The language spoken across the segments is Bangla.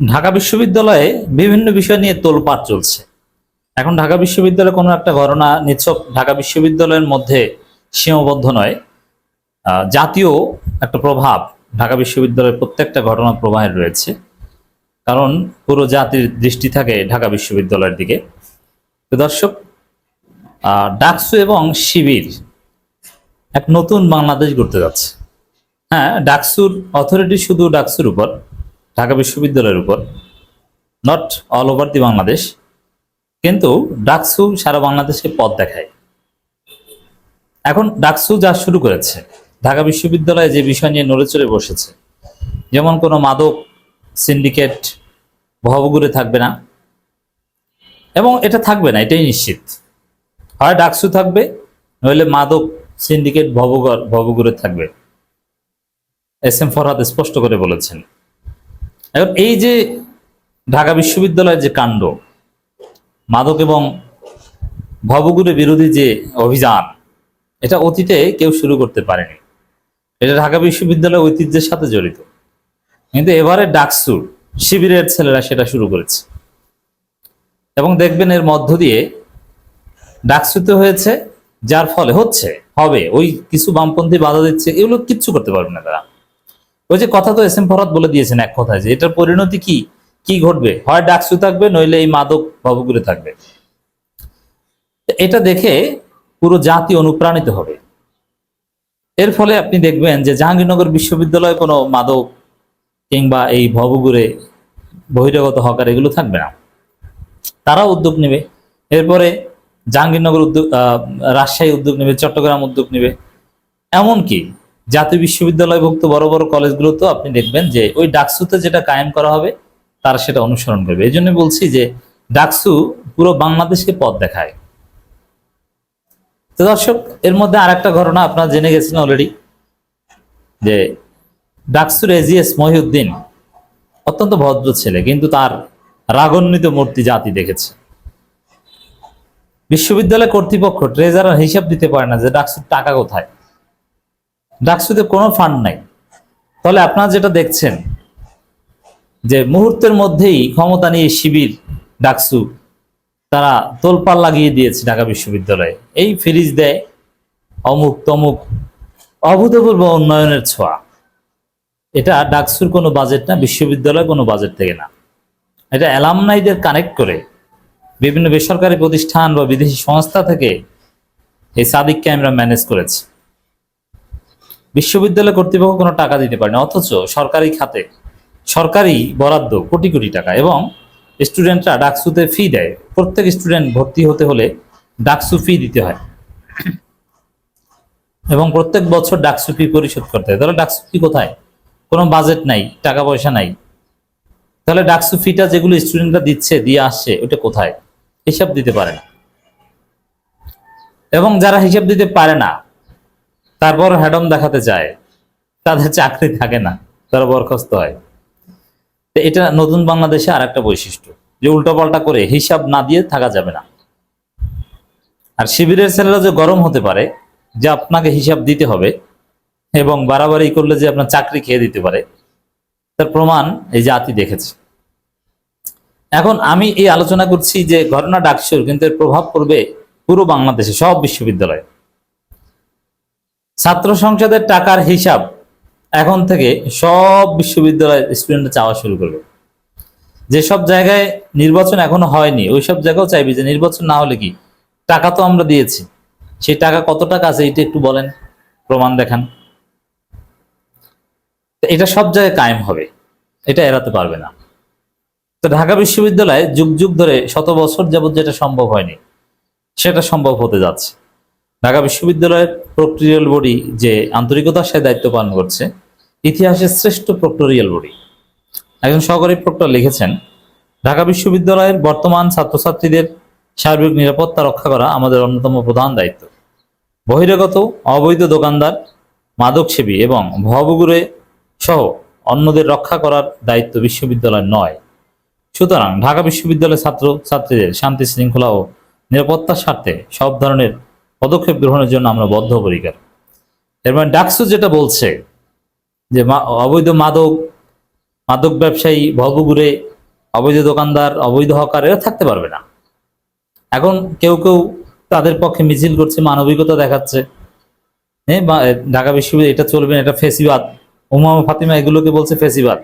ঢাকা বিশ্ববিদ্যালয়ে বিভিন্ন বিষয় নিয়ে তোলপাড় চলছে। এখন ঢাকা বিশ্ববিদ্যালয়ে কোনো একটা ঘটনা নিছক ঢাকা বিশ্ববিদ্যালয়ের মধ্যে সীমাবদ্ধ নয়। জাতীয় একটা প্রভাব ঢাকা বিশ্ববিদ্যালয়ের প্রত্যেকটা ঘটনা প্রবাহের রয়েছে। কারণ পুরো জাতির দৃষ্টি থাকে ঢাকা বিশ্ববিদ্যালয়ের দিকে। দর্শক ডাকসু এবং শিবির এক নতুন বাংলাদেশ গড়তে যাচ্ছে। হ্যাঁ ডাকসুর অথরিটি শুধু ডাকসুর উপর। ঢাকা বিশ্ববিদ্যালয়ের উপর not all over the Bangladesh কিন্তু ডাকসু সারা বাংলাদেশকে পথ দেখায়। এখন ডাকসু যা শুরু করেছে, ঢাকা বিশ্ববিদ্যালয়ে যে বিষয় নিয়ে নড়ে চড়ে বসেছে, যেমন কোনো মাদক সিন্ডিকেট ভবগুরে থাকবে না, এবং এটা থাকবে না, এটাই নিশ্চিত। হয় ডাকসু থাকবে, নইলে মাদক সিন্ডিকেট ভবগর ভবগুরে থাকবে। এস এম ফরহাদ স্পষ্ট করে বলেছেন। এখন এই যে ঢাকা বিশ্ববিদ্যালয়ের যে কাণ্ড, মাদক এবং ভবগুরে বিরোধী যে অভিযান, এটা অতীতে কেউ শুরু করতে পারেনি। এটা ঢাকা বিশ্ববিদ্যালয়ের ঐতিহ্যের সাথে জড়িত। কিন্তু এবারে ডাকসু শিবিরের ছেলেরা সেটা শুরু করেছে। এবং দেখবেন এর মধ্য দিয়ে ডাকসুতে হয়েছে, যার ফলে হচ্ছে, হবে, ওই কিছু বামপন্থী বাধা দিচ্ছে, এগুলো কিচ্ছু করতে পারবে না তারা। ওই যে কথা তো এস এম ফরাদ বলে দিয়েছেন এক কথায় যে এটার পরিণতি কি? কি ঘটবে? হয় ডাকসু থাকবে, নইলে এই মাদক ভবগুলো থাকবে। এটা দেখে পুরো জাতি অনুপ্রাণিত হবে। এর ফলে আপনি দেখবেন যে জাহাঙ্গীরনগর বিশ্ববিদ্যালয়ে কোনো মাদক কিংবা এই ভবগুরে বহিরাগত হকার এগুলো থাকবে না। তারা উদ্যোগ নেবে। এরপরে জাহাঙ্গীরনগর উদ্যোগ রাজশাহী উদ্যোগ নেবে, চট্টগ্রাম উদ্যোগ নেবে। এমনকি জাতীয় বিশ্ববিদ্যালয়ভুক্ত বড় বড় কলেজগুলোতেও আপনি দেখবেন যে ওই ডাকসুতে যেটা কায়েম করা হবে, তারা সেটা অনুসরণ করবে। এই জন্য বলছি যে ডাকসু পুরো বাংলাদেশকে পথ দেখায়। তো দর্শক, এর মধ্যে আরেকটা ঘটনা আপনারা জেনে গেছেন অলরেডি যে ডাকসুর এজিএস মহিউদ্দিন অত্যন্ত ভদ্র ছেলে, কিন্তু তার রাগান্বিত মূর্তি জাতি দেখেছে। বিশ্ববিদ্যালয় কর্তৃপক্ষ ট্রেজারার হিসাব দিতে পারে না যে ডাকসুর টাকা কোথায়। ডাকসুতে কোনো ফান্ড নাই। তাহলে আপনারা যেটা দেখছেন, যে মুহূর্তের মধ্যেই ক্ষমতা নিয়ে শিবির, ডাকসু, তারা তোলপাল লাগিয়ে দিয়েছে ঢাকা বিশ্ববিদ্যালয়ে। এই ফ্রিজ দেয় অমুক তমুক অভূতপূর্ব উন্নয়নের ছোঁয়া। এটা ডাকসুর কোনো বাজেট না বিশ্ববিদ্যালয় কোনো বাজেট থেকে না। এটা অ্যালামনাইদের কানেক্ট করে বিভিন্ন বেসরকারি প্রতিষ্ঠান বা বিদেশি সংস্থা থেকে এই সাদিককে আমরা ম্যানেজ করেছি। বিশ্ববিদ্যালয় কর্তৃপক্ষ কোনো টাকা দিতে পারে না অথচ সরকারি খাতে, সরকারি বরাদ্দ কোটি কোটি টাকা এবং স্টুডেন্টরা ডাকসুতে ফি দেয়। প্রত্যেক স্টুডেন্ট ভর্তি হতে হলে ডাকসু ফি দিতে হয়। এবং প্রত্যেক বছর ডাকসু ফি পরিশোধ করতে হয়। তাহলে ডাকসু ফি কোথায়? কোনো বাজেট নাই, টাকা পয়সা নাই। তাহলে ডাকসু ফিটা যেগুলো স্টুডেন্টরা দিচ্ছে, দিয়ে আসছে, ওটা কোথায়? হিসাব দিতে পারে না। এবং যারা হিসাব দিতে পারে না তারপর হ্যাডম দেখাতে চায় তাদের চাকরি থাকে না, তারা বরখাস্ত হয়। এটা নতুন বাংলাদেশে আর একটা বৈশিষ্ট্য, যে উল্টোপাল্টা করে হিসাব না দিয়ে থাকা যাবে না। আর শিবিরের ছেলেরা যে গরম হতে পারে, যে আপনাকে হিসাব দিতে হবে, এবং বাড়াবাড়ি করলে যে আপনার চাকরি খেয়ে দিতে পারে, তার প্রমাণ এই জাতি দেখেছে। এখন আমি এই আলোচনা করছি যে ঘটনা ডাকসুর, কিন্তু এর প্রভাব পড়বে পুরো বাংলাদেশে, সব বিশ্ববিদ্যালয়ে। ছাত্র সংসদের টাকার হিসাব এখন থেকে সব বিশ্ববিদ্যালয়ের স্টুডেন্টরা চাওয়া শুরু করবে। যেসব জায়গায় নির্বাচন এখনও হয়নি ওই সব জায়গাও চাইবে যে নির্বাচন না হলে কি? টাকা তো আমরা দিয়েছি। সেই টাকা কত টাকা আছে এটা একটু বলেন, প্রমাণ দেখান। এটা সব জায়গায় কায়েম হবে, এটা এড়াতে পারবে না। তো ঢাকা বিশ্ববিদ্যালয়ে যুগ যুগ ধরে শত বছর যাবত যেটা সম্ভব হয়নি, সেটা সম্ভব হতে যাচ্ছে। ঢাকা বিশ্ববিদ্যালয়ের প্রক্টোরিয়াল বডি যে আন্তরিকতার সাথে দায়িত্ব পালন করছে, ইতিহাসের শ্রেষ্ঠ প্রক্টোরিয়াল বডি। একজন সহকারী প্রক্টর লিখেছেন, ঢাকা বিশ্ববিদ্যালয়ের বর্তমান ছাত্রছাত্রীদের সার্বিক নিরাপত্তা রক্ষা করা আমাদের অন্যতম প্রধান দায়িত্ব। বহিরাগত, অবৈধ দোকানদার, মাদকসেবী এবং ভবগুরে সহ অন্যদের রক্ষা করার দায়িত্ব বিশ্ববিদ্যালয়ের নয়। সুতরাং ঢাকা বিশ্ববিদ্যালয়ের ছাত্র ছাত্রীদের শান্তি শৃঙ্খলা ও নিরাপত্তার স্বার্থে সব ধরনের পদক্ষেপ গ্রহণের জন্য আমরা বদ্ধপরিকর। এর মানে ডাকসু যেটা বলছে যে অবৈধ মাদক মাদক ব্যবসায়ী ভবঘুরে অবৈধ দোকানদার, অবৈধ হকার, এরা থাকতে পারবে না। এখন কেউ কেউ তাদের পক্ষে মিছিল করছে, মানবিকতা দেখাচ্ছে। হ্যাঁ ঢাকা বিশ্ববিদ্যালয় এটা চলবে এটা ফেসিবাদ। উমা ফাতিমা এগুলোকে বলছে ফেসিবাদ।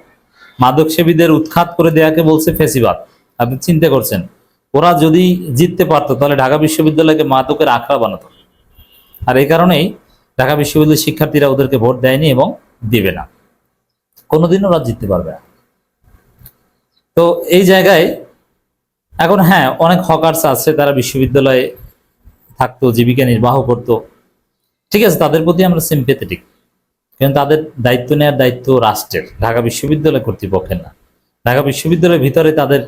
মাদক সেবীদের উৎখাত করে দেয়াকে বলছে ফেসিবাদ। আপনি চিন্তা করছেন ওরা যদি জিততে পারতো, তাহলে ঢাকা বিশ্ববিদ্যালয়কে মাদকের আখড়া বানাতো। আর এই কারণেই ঢাকা বিশ্ববিদ্যালয়ের শিক্ষার্থীরা ওদেরকে ভোট দেয়নি এবং দিবে না। কোনোদিন ওরা জিততে পারবে না। তো এই জায়গায় এখন হ্যাঁ অনেক হকার্স আছে, তারা বিশ্ববিদ্যালয়ে থাকতো, জীবিকা নির্বাহ করতো। ঠিক আছে, তাদের প্রতি আমরা সিম্পেথেটিক কিন্তু তাদের দায়িত্ব নেওয়ার দায়িত্ব রাষ্ট্রের, ঢাকা বিশ্ববিদ্যালয় কর্তৃপক্ষের না। ঢাকা বিশ্ববিদ্যালয়ের ভিতরে তাদের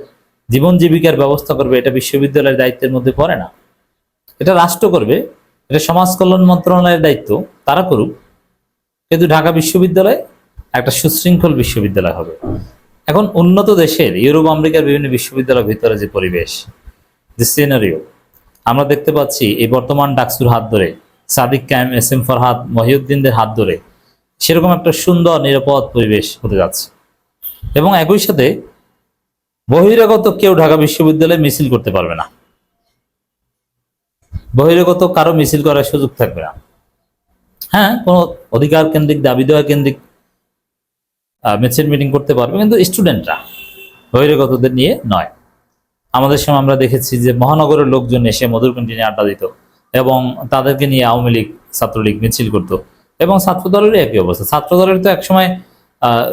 জীবন জীবিকার ব্যবস্থা করবে, এটা বিশ্ববিদ্যালয়ের দায়িত্বের মধ্যে পড়ে না। এটা রাষ্ট্র করবে, এটা সমাজ কল্যাণ মন্ত্রণালয়ের দায়িত্ব, তারা করুক। কিন্তু ঢাকা বিশ্ববিদ্যালয় একটা সুশৃঙ্খল বিশ্ববিদ্যালয় হবে। এখন উন্নত দেশের, ইউরোপ, আমেরিকার বিভিন্ন বিশ্ববিদ্যালয়ের ভিতরে যে পরিবেশ, যে সিনারিও আমরা দেখতে পাচ্ছি এই বর্তমান ডাকসুর হাত ধরে, সাদিক কায়েম এস এম ফরহাদ মহিউদ্দিনদের হাত ধরে, সেরকম একটা সুন্দর, নিরাপদ পরিবেশ হতে যাচ্ছে। এবং একই সাথে বহিরাগত কেউ ঢাকা বিশ্ববিদ্যালয়ে মিছিল করতে পারবে না। বহিরাগত কারও মিছিল করার সুযোগ থাকবে না। হ্যাঁ কোনো অধিকার কেন্দ্রিক দাবি দেওয়া কেন্দ্রিক মিছিল মিটিং করতে পারবে কিন্তু স্টুডেন্টরা বহিরাগতদের নিয়ে নয়। আমাদের সময় আমরা দেখেছি যে মহানগরের লোকজন এসে মধুর ক্যান্টিনে আড্ডা দিত এবং তাদেরকে নিয়ে আওয়ামী লীগ ছাত্রলীগ মিছিল করত এবং ছাত্র দলেরই একই অবস্থা। ছাত্র দলের তো একসময় আহ,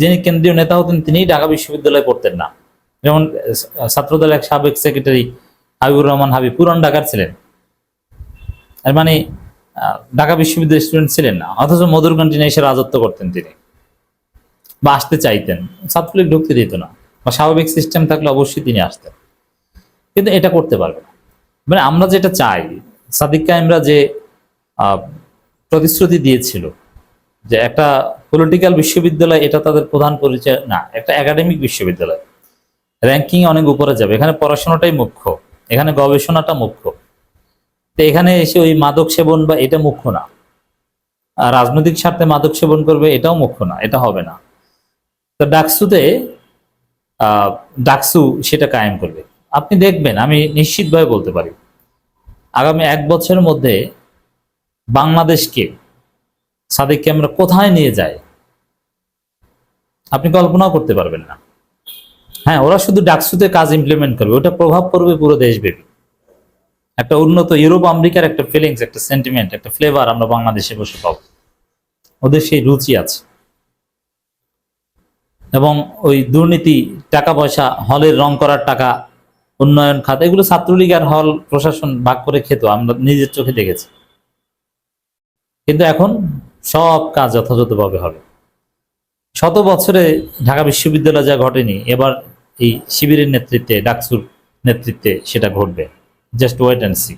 যিনি কেন্দ্রীয় নেতা হতেন তিনি ঢাকা বিশ্ববিদ্যালয়ে পড়তেন না। যেমন ছাত্রদল এক সাবেক সেক্রেটারি হাবিবুর রহমান হাবিব, পুরান ঢাকার ছিলেন। এর মানে ঢাকা বিশ্ববিদ্যালয়ের স্টুডেন্ট ছিলেন না, অথচ মধুর ক্যান্টিনে এসে রাজত্ব করতেন তিনি। বা আসতে চাইতেন, ছাত্রলীগ ঢুকতে দিত না, বা স্বাভাবিক সিস্টেম থাকলে অবশ্যই তিনি আসতেন। কিন্তু এটা করতে পারবে না। মানে আমরা যেটা চাই, সাদিক কায়েমরা যে প্রতিশ্রুতি দিয়েছিল, যে একটা পলিটিক্যাল বিশ্ববিদ্যালয়, এটা তাদের প্রধান পরিচয়, না, একটা একাডেমিক বিশ্ববিদ্যালয়। র্যাঙ্কিং অনেক উপরে যাবে। এখানে পড়াশোনাটাই মুখ্য। এখানে গবেষণাটা মুখ্য। তো এখানে এসে ওই মাদক সেবন বা এটা মুখ্য না। আর রাজনৈতিক স্বার্থে মাদক সেবন করবে এটাও মুখ্য না, এটা হবে না। তো ডাকসুতে ডাকসু সেটা কায়েম করবে। আপনি দেখবেন, আমি নিশ্চিতভাবে বলতে পারি, আগামী এক বছরের মধ্যে বাংলাদেশকে সাদিককে আমরা কোথায় নিয়ে যাই, আপনি কল্পনাও করতে পারবেন না। হ্যাঁ ওরা শুধু ডাকসুতে কাজ ইমপ্লিমেন্ট করবে, ওটা প্রভাব পড়বে পুরো দেশব্যাপী। একটা উন্নত ইউরোপ, আমেরিকার একটা ফিলিংস একটা সেন্টিমেন্ট একটা ফ্লেভার আমরা বাংলাদেশে বসে পাবো। ওদের সেই রুচি আছে। এবং ওই দুর্নীতি, টাকা পয়সা, হলের রং করার টাকা, উন্নয়ন খাত, এগুলো ছাত্রলীগ আর হল প্রশাসন ভাগ করে খেত, আমরা নিজের চোখে দেখেছি। কিন্তু এখন সব কাজ যথাযথভাবে হবে। শত বছরে ঢাকা বিশ্ববিদ্যালয় যা ঘটেনি, এবার এই শিবিরের নেতৃত্বে ডাকসুর নেতৃত্বে সেটা ঘটবে। Just wait and C